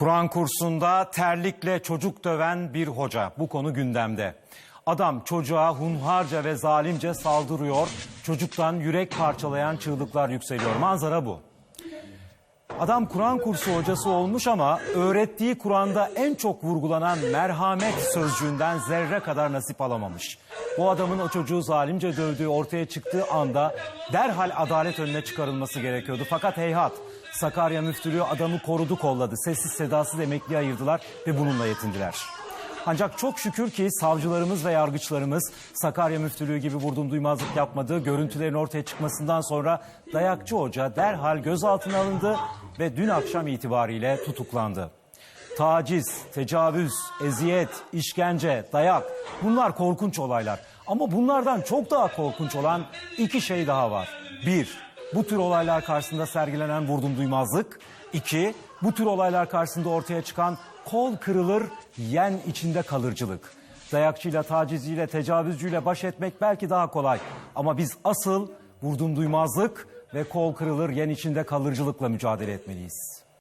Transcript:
Kur'an kursunda terlikle çocuk döven bir hoca. Bu konu gündemde. Adam çocuğa hunharca ve zalimce saldırıyor. Çocuktan yürek parçalayan çığlıklar yükseliyor. Manzara bu. Adam Kur'an kursu hocası olmuş ama öğrettiği Kur'an'da en çok vurgulanan merhamet sözcüğünden zerre kadar nasip alamamış. Bu adamın o çocuğu zalimce dövdüğü ortaya çıktığı anda derhal adalet önüne çıkarılması gerekiyordu. Fakat heyhat Sakarya müftülüğü adamı korudu kolladı. Sessiz sedasız emekli ayırdılar ve bununla yetindiler. Ancak çok şükür ki savcılarımız ve yargıçlarımız Sakarya Müftülüğü gibi vurdum duymazlık yapmadığı görüntülerin ortaya çıkmasından sonra dayakçı hoca derhal gözaltına alındı ve dün akşam itibariyle tutuklandı. Taciz, tecavüz, eziyet, işkence, dayak bunlar korkunç olaylar. Ama bunlardan çok daha korkunç olan iki şey daha var. Bir, bu tür olaylar karşısında sergilenen vurdum duymazlık. İki, bu tür olaylar karşısında ortaya çıkan kol kırılır, yen içinde kalıcılık. Dayakçıyla, tacizciyle, tecavüzcüyle baş etmek belki daha kolay. Ama biz asıl vurdum duymazlık ve kol kırılır, yen içinde kalıcılıkla mücadele etmeliyiz.